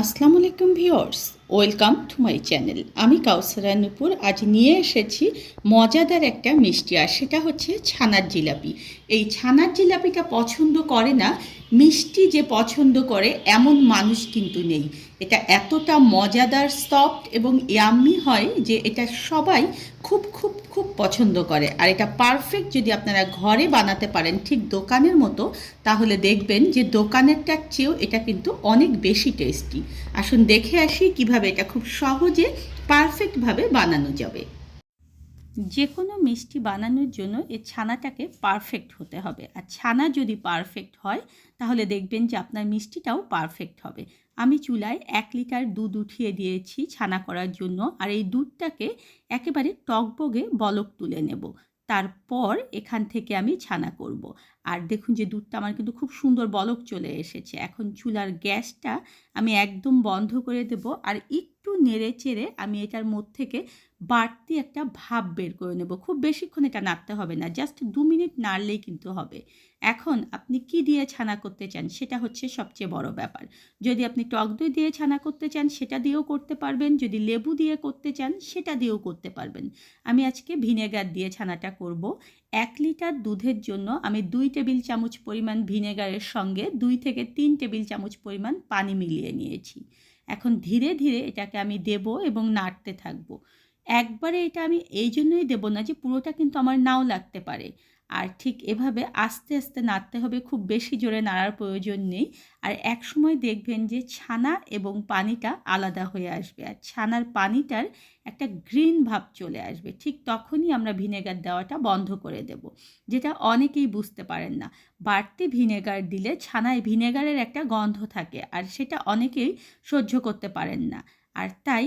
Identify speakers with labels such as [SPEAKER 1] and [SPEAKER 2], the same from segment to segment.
[SPEAKER 1] আসসালামু আলাইকুম viewers, welcome to my channel. আমি কাউসারা নুপুর আজ নিয়ে এসেছি মজাদার একটা মিষ্টি, আর সেটা হচ্ছে ছানার জিলাপি। এই ছানার জিলাপিটা পছন্দ করে না, মিষ্টি যে পছন্দ করে এমন মানুষ কিন্তু নেই। এটা এতটা মজাদার, সফট এবং ইয়াম্মি হয় যে এটা সবাই খুব খুব খুব পছন্দ করে। আর এটা পারফেক্ট যদি আপনারা ঘরে বানাতে পারেন ঠিক দোকানের মতো, তাহলে দেখবেন যে দোকানেরটার চেয়েও এটা কিন্তু অনেক বেশি টেস্টি আসুন দেখে আসি কীভাবে এটা খুব সহজে পারফেক্টভাবে বানানো যাবে। যে কোনো মিষ্টি বানানোর জন্য এই ছানাটাকে পারফেক্ট হতে হবে। আর ছানা যদি পারফেক্ট হয়, তাহলে দেখবেন যে আপনার মিষ্টিটাও পারফেক্ট হবে। আমি চুলায় এক লিটার দুধ উঠিয়ে দিয়েছি ছানা করার জন্য। আর এই দুধটাকে একেবারে টকবগে বলক তুলে নেব। তারপর এখান থেকে আমি ছানা করব। আর দেখুন যে দুধটা আমার কিন্তু খুব সুন্দর বলক চলে এসেছে। এখন চুলার গ্যাসটা আমি একদম বন্ধ করে দেব। আর একটু নেড়ে চেড়ে আমি এটার মধ্যে থেকে বাড়তি একটা ভাব বের করে নেব। খুব বেশিক্ষণ এটা নাড়তে হবে না জাস্ট দু মিনিট নাড়লেই কিন্তু হবে। এখন আপনি কি দিয়ে ছানা করতে চান সেটা হচ্ছে সবচেয়ে বড় ব্যাপার। যদি আপনি টক দই দিয়ে ছানা করতে চান সেটা দিয়েও করতে পারবেন, যদি লেবু দিয়ে করতে চান সেটা দিয়েও করতে পারবেন। আমি আজকে ভিনেগার দিয়ে ছানাটা করব। এক লিটার দুধের জন্য আমি দুই টেবিল চামচ পরিমাণ ভিনেগারের সঙ্গে দুই থেকে তিন টেবিল চামচ পরিমাণ পানি মিলিয়ে নিয়েছি। এখন ধীরে ধীরে এটাকে আমি দেব এবং নাড়তে থাকব। একবারে এটা আমি এই জন্যই দেবো না যে পুরোটা কিন্তু আমার নাও লাগতে পারে। আর ঠিক এভাবে আস্তে আস্তে নাড়তে হবে, খুব বেশি জোরে নাড়ার প্রয়োজন নেই। আর এক সময় দেখবেন যে ছানা এবং পানিটা আলাদা হয়ে আসবে আর ছানার পানিটার একটা গ্রিন ভাব চলে আসবে। ঠিক তখনই আমরা ভিনেগার দেওয়াটা বন্ধ করে দেব, যেটা অনেকেই বুঝতে পারেন না। বাড়তি ভিনেগার দিলে ছানায় ভিনেগারের একটা গন্ধ থাকে আর সেটা অনেকেই সহ্য করতে পারেন না। আর তাই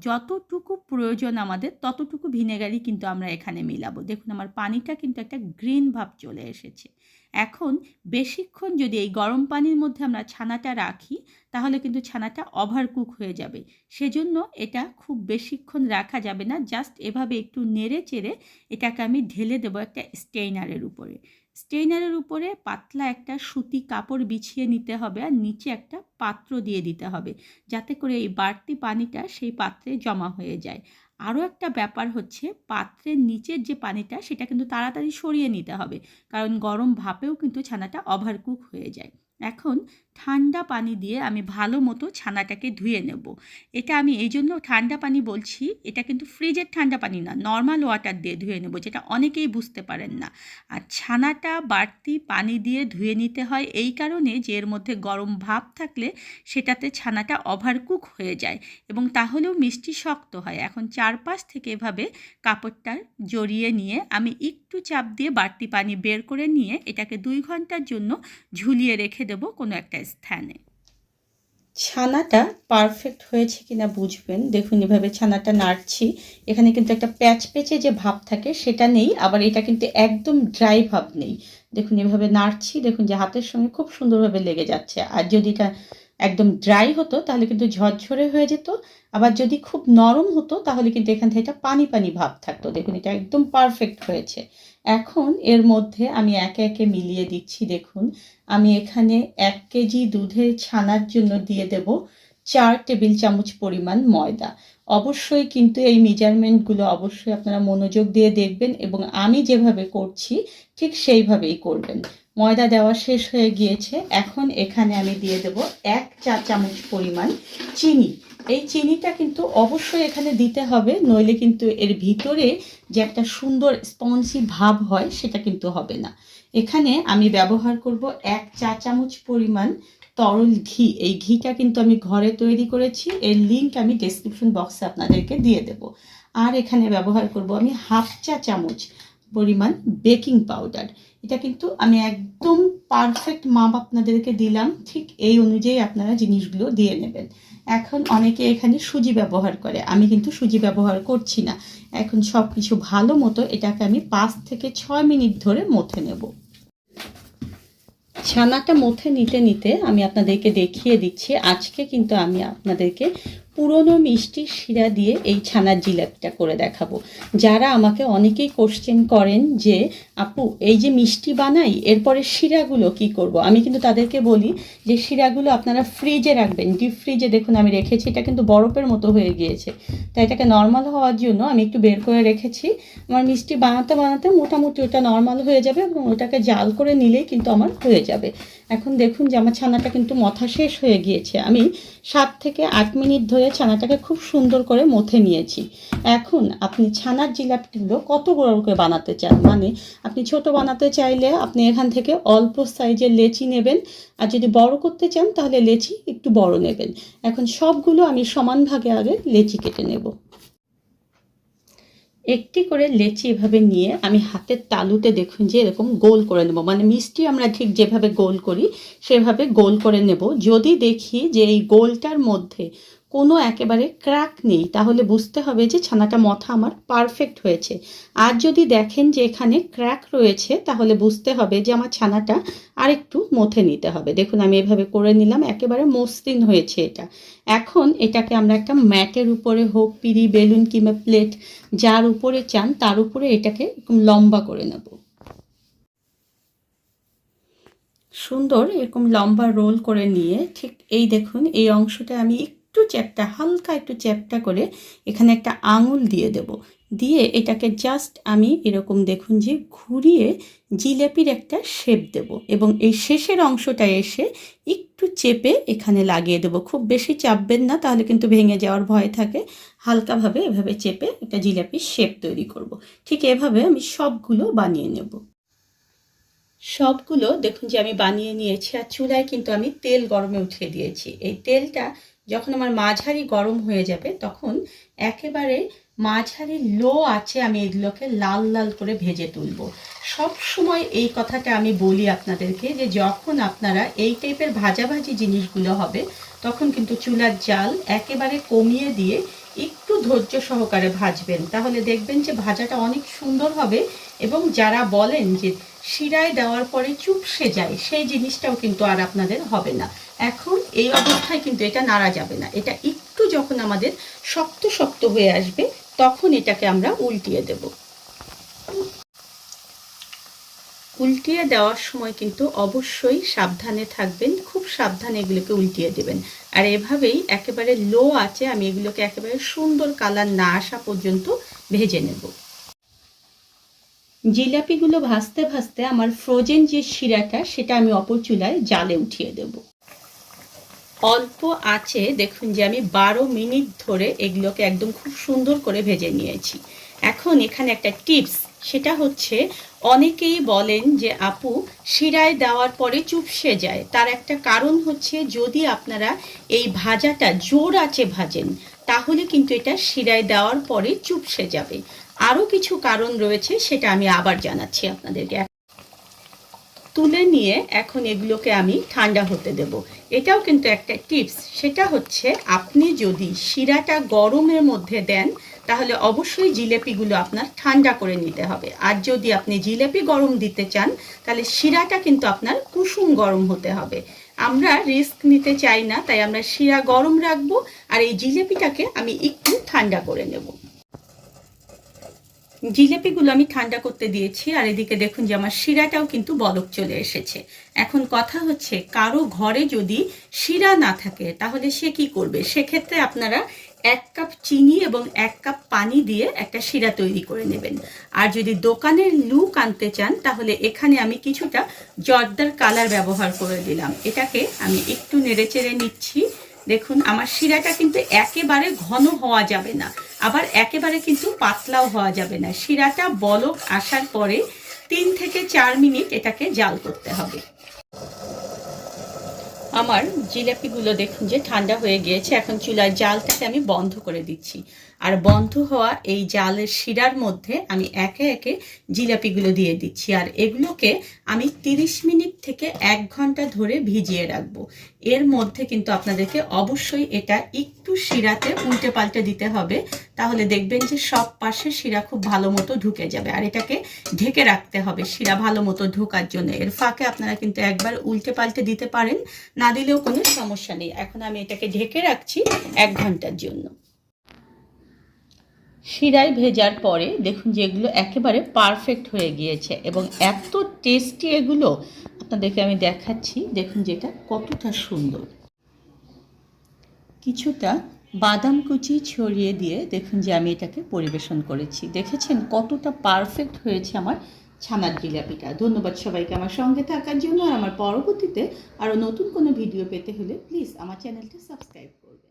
[SPEAKER 1] যতটুকু প্রয়োজন আমাদের, ততটুকু ভিনেগারই কিন্তু আমরা এখানে মিলাবো। দেখুন, আমার পানিটা কিন্তু একটা গ্রিন ভাব চলে এসেছে। এখন বেশিক্ষণ যদি এই গরম পানির মধ্যে আমরা ছানাটা রাখি, তাহলে কিন্তু ছানাটা ওভার কুক হয়ে যাবে। সেজন্য এটা খুব বেশিক্ষণ রাখা যাবে না জাস্ট এভাবে একটু নেড়ে চেড়ে এটাকে আমি ঢেলে দেবো একটা স্টেইনারের উপরে। স্টেইনারের উপরে পাতলা একটা সুতি কাপড় বিছিয়ে নিতে হবে আর নিচে একটা পাত্র দিয়ে দিতে হবে। যাতে করে এই বাড়তি পানিটা সেই পাত্রে জমা হয়ে যায়। আরও একটা ব্যাপার হচ্ছে, পাত্রের নিচের যে পানিটা, সেটা কিন্তু তাড়াতাড়ি সরিয়ে নিতে হবে। কারণ গরম ভাপেও কিন্তু ছানাটা ওভারকুক হয়ে যায়। এখন ঠান্ডা পানি দিয়ে আমি ভালো মতো ছানাটাকে ধুয়ে নেব। এটা আমি এই জন্য ঠান্ডা পানি বলছি, এটা কিন্তু ফ্রিজের ঠান্ডা পানি না, নর্মাল ওয়াটার দিয়ে ধুয়ে নেব, যেটা অনেকেই বুঝতে পারেন না। আর ছানাটা বাড়তি পানি দিয়ে ধুয়ে নিতে হয়, এই কারণে যে এর মধ্যে গরম ভাব থাকলে সেটাতে ছানাটা ওভারকুক হয়ে যায় এবং তাহলেও মিষ্টি শক্ত হয়। এখন চারপাশ থেকে এভাবে কাপড়টা জড়িয়ে নিয়ে আমি একটু চাপ দিয়ে বাড়তি পানি বের করে নিয়ে এটাকে দুই ঘণ্টার জন্য ঝুলিয়ে রেখে দেবো কোনো একটা স্থানে। ছানাটা পারফেক্ট হয়েছে কিনা বুঝবেন। দেখুন, এভাবে ছানাটা নাড়ছি। এখানে কিন্তু একটা প্যাচ প্যাচে যে ভাব থাকে, সেটা নেই। আবার এটা কিন্তু একদম ড্রাই ভাব নেই। দেখুন, এভাবে নাড়ছি। দেখুন যে হাতের সঙ্গে খুব সুন্দরভাবে লেগে যাচ্ছে। আর যদি এটা একদম ড্রাই হতো, তাহলে কিন্তু ঝরঝরে হয়ে যেত। আবার যদি খুব নরম হতো, তাহলে কিন্তু এখান থেকে এটা পানি পানি ভাব থাকতো। দেখুন, এটা একদম পারফেক্ট হয়েছে। এখন এর মধ্যে আমি একে একে মিলিয়ে দিচ্ছি, দেখুন। আমি এখানে এক কেজি দুধের ছানার জন্য দিয়ে দেব চার টেবিল চামচ পরিমাণ ময়দা। অবশ্যই কিন্তু এই মেজারমেন্টগুলো অবশ্যই আপনারা মনোযোগ দিয়ে দেখবেন এবং আমি যেভাবে করছি, ঠিক সেইভাবেই করবেন। ময়দা দেওয়া শেষ হয়ে গিয়েছে। এখন এখানে আমি দিয়ে দেব এক চা চামচ পরিমাণ চিনি। এই চিনিটা কিন্তু অবশ্যই এখানে দিতে হবে, নইলে কিন্তু এর ভিতরে যে একটা সুন্দর স্পঞ্জি ভাব হয় সেটা কিন্তু হবে না। এখানে আমি ব্যবহার করব এক চা চামচ পরিমাণ তরল ঘি। এই ঘিটা কিন্তু আমি ঘরে তৈরি করেছি, এর লিঙ্ক আমি ডেসক্রিপশন বক্সে আপনাদেরকে দিয়ে দেব। আর এখানে ব্যবহার করব আমি হাফ চা চামচ পরিমাণ বেকিং পাউডার এটা কিন্তু আমি একদম পারফেক্ট মাপ আপনাদেরকে দিলাম। ঠিক এই অনুযায়ী আপনারা জিনিসগুলো দিয়ে নেবেন। এখন অনেকে এখানে সুজি ব্যবহার করে। আমি কিন্তু সুজি ব্যবহার করছি না। এখন সব কিছু ভালো মতো এটাকে আমি পাঁচ থেকে ছয় মিনিট ধরে মথে নেব। ছানাটা মথে নিতে নিতে আমি আপনাদেরকে দেখিয়ে দিচ্ছি। আজকে কিন্তু আমি আপনাদেরকে পুরনো মিষ্টি শিরা দিয়ে এই ছানার জিলাপিটা করে দেখাবো। যারা আমাকে অনেকেই কোশ্চেন করেন যে, আপু, এই যে মিষ্টি বানাই, এরপরে শিরাগুলো কি করব? আমি কিন্তু তাদেরকে বলি যে, শিরাগুলো আপনারা ফ্রিজে রাখবেন। ডিপ ফ্রিজে দেখুন, আমি রেখেছি, এটা কিন্তু বরফের মতো হয়ে গিয়েছে। তাই এটাকে নর্মাল হওয়ার জন্য আমি একটু বের করে রেখেছি। আমার মিষ্টি বানাতে বানাতে মোটামুটি ওটা নর্মাল হয়ে যাবে এবং ওটাকে জাল করে নিলেই কিন্তু আমার হয়ে যাবে। এখন দেখুন যে, আমার ছানাটা কিন্তু মথা শেষ হয়ে গিয়েছে। আমি সাত থেকে আট মিনিট ধরে ছানাটাকে খুব সুন্দর করে মথে নিয়েছি। এখন আপনি ছানার জিলাপিগুলো কত বড় করে বানাতে চান? মানে আপনি ছোট বানাতে চাইলে আপনি এখান থেকে অল্প সাইজের লেচি নেবেন, আর যদি বড় করতে চান তাহলে লেচি একটু বড় নেবেন। এখন সবগুলো আমি সমান ভাগে আগে লেচি কেটে নেব। একটি করে লেচি এভাবে নিয়ে আমি হাতের তালুতে দেখুন যে এরকম গোল করে নেব। মানে মিষ্টি আমরা ঠিক যেভাবে গোল করি, সেভাবে গোল করে নেব। যদি দেখি যে এই গোলটার মধ্যে কোনো একেবারে ক্র্যাক নেই। তাহলে বুঝতে হবে যে ছানাটা মথা আমার পারফেক্ট হয়েছে। আর যদি দেখেন যে এখানে ক্র্যাক রয়েছে, তাহলে বুঝতে হবে যে আমার ছানাটা আরেকটু মথে নিতে হবে। দেখুন, আমি এভাবে করে নিলাম, একেবারে মসৃণ হয়েছে এটা। এখন এটাকে আমরা একটা ম্যাটের উপরে হোক, পিড়ি, বেলুন কিংবা প্লেট যার উপরে চান, তার উপরে এটাকে লম্বা করে নেব। সুন্দর এরকম লম্বা রোল করে নিয়ে ঠিক এই দেখুন, এই অংশটা আমি চ্যাপটা, হালকা একটু চ্যাপটা করে এখানে একটা আঙুল দিয়ে দেব। দিয়ে এটাকে জাস্ট আমি এরকম দেখুন যে ঘুরিয়ে জিলাপির একটা শেপ দেব এবং এই শেষের অংশটা এসে একটু চেপে এখানে লাগিয়ে দেব। খুব বেশি চাপবেন না, তাহলে কিন্তু ভেঙে যাওয়ার ভয় থাকে। হালকাভাবে এভাবে চেপে একটা জিলাপির শেপ তৈরি করব। ঠিক এভাবে আমি সবগুলো বানিয়ে নেব। সবগুলো দেখুন যে আমি বানিয়ে নিয়েছি আর চুলায় কিন্তু আমি তেল গরমে উঠিয়ে দিয়েছি। এই তেলটা যখন আমার মাঝারি গরম হয়ে যাবে তখন একেবারে মাঝারি লো আছে আমি এগুলোকে লাল লাল করে ভেজে তুলব। সব সময় এই কথাটা আমি বলি আপনাদেরকে যে যখন আপনারা এই টাইপের ভাজাভাজি জিনিসগুলো হবে তখন কিন্তু চুলার জাল একেবারে কমিয়ে দিয়ে একটু ধৈর্য সহকারে ভাজবেন। তাহলে দেখবেন যে ভাজাটা অনেক সুন্দর হবে এবং যারা বলেন যে শিরায় দেওয়ার পরে চুপসে যায়, সেই জিনিসটাও কিন্তু আর আপনাদের হবে না। এখন এই অবস্থায় কিন্তু এটা নাড়া যাবে না। এটা একটু যখন আমাদের শক্ত শক্ত হয়ে আসবে, তখন এটাকে আমরা উল্টিয়ে দেব। উল্টিয়ে দেওয়ার সময় কিন্তু অবশ্যই সাবধানে থাকবেন, খুব সাবধানে এগুলোকে উল্টিয়ে দেবেন। আর এভাবেই একেবারে লো আছে আমি এগুলোকে একেবারে সুন্দর কালার না আসা পর্যন্ত ভেজে নেব। জিলাপিগুলো ভাজতে ভাজতে আমার ফ্রোজেন যে শিরাটা সেটা আমি অপর চুলায় জালে উঠিয়ে দেব। অল্প আছে দেখুন যে আমি বারো মিনিট ধরে এগুলোকে একদম খুব সুন্দর করে ভেজে নিয়েছি। এখন এখানে একটা টিপস সেটা হচ্ছে, অনেকেই বলেন যে, আপু, শিরায় দেওয়ার পরে চুপসে যায়। তার একটা কারণ হচ্ছে, যদি আপনারা এই ভাজাটা জোর আছে ভাজেন, তাহলে কিন্তু এটা শিরায় দেওয়ার পরে চুপসে যাবে। আরও কিছু কারণ রয়েছে, সেটা আমি আবার জানাচ্ছি আপনাদেরকে। তুলে নিয়ে এখন এগুলোকে আমি ঠান্ডা হতে দেব। এটাও কিন্তু একটা টিপস। সেটা হচ্ছে, আপনি যদি শিরাটা গরমের মধ্যে দেন তাহলে অবশ্যই জিলেপিগুলো আপনার ঠান্ডা করে নিতে হবে। আর যদি আপনি জিলেপি গরম দিতে চান, তাহলে শিরাটা কিন্তু আপনার কুসুম গরম হতে হবে। আমরা রিস্ক নিতে চাই না, তাই আমরা শিরা গরম রাখব, আর এই জিলেপিটাকে আমি একটু ঠান্ডা করে নেব। জিলেপিগুলো আমি ঠান্ডা করতে দিয়েছি, আর এদিকে দেখুন যে আমার শিরাটাও কিন্তু বলক চলে এসেছে। এখন কথা হচ্ছে, কারও ঘরে যদি শিরা না থাকে, তাহলে সে কি করবে? সেক্ষেত্রে আপনারা এক কাপ চিনি এবং এক কাপ পানি দিয়ে একটা শিরা তৈরি করে নেবেন। আর যদি দোকানের লুক আনতে চান, তাহলে এখানে আমি কিছুটা জর্দার কালার ব্যবহার করে দিলাম। এটাকে আমি একটু নেড়ে চেড়ে নিচ্ছি। দেখুন, আমার শিরাটা কিন্তু একেবারে ঘন হওয়া যাবে না। আবার একেবারে কিন্তু পাতলাও হওয়া যাবে না। শিরাটা বলক আসার পরে তিন থেকে চার মিনিট এটাকে জাল করতে হবে। আমার জিলাপিগুলো দেখুন যে ঠান্ডা হয়ে গিয়েছে। এখন চুলার জালটাকে আমি বন্ধ করে দিচ্ছি। আর বন্ধ হওয়া এই জালের শিরার মধ্যে আমি একে একে জিলাপিগুলো দিয়ে দিচ্ছি। আর এগুলোকে আমি 30 মিনিট থেকে এক ঘণ্টা ধরে ভিজিয়ে রাখব। এর মধ্যে কিন্তু আপনাদেরকে অবশ্যই এটা একটু শিরাতে উল্টে পাল্টে দিতে হবে। তাহলে দেখবেন যে সব পাশে শিরা খুব ভালো মতো ঢুকে যাবে। আর এটাকে ঢেকে রাখতে হবে শিরা ভালো মতো ঢোকার জন্য। এর ফাঁকে আপনারা কিন্তু একবার উল্টে পাল্টে দিতে পারেন, না দিলেও কোনো সমস্যা নেই। এখন আমি এটাকে ঢেকে রাখছি এক ঘণ্টার জন্য। শিরায় ভেজার পরে দেখুন যে এগুলো একেবারে পারফেক্ট হয়ে গিয়েছে এবং এত টেস্টি এগুলো আপনাদেরকে আমি দেখাচ্ছি। দেখুন যেটা কতটা সুন্দর। কিছুটা বাদাম কুচি ছড়িয়ে দিয়ে দেখুন যে আমি এটাকে পরিবেশন করেছি। দেখেছেন কতটা পারফেক্ট হয়েছে আমার ছানার জিলাপিটা। ধন্যবাদ সবাইকে আমার সঙ্গে থাকার জন্য আর আমার পরবর্তীতে আরও নতুন কোনো ভিডিও পেতে হলে প্লিজ আমার চ্যানেলটি সাবস্ক্রাইব করবেন।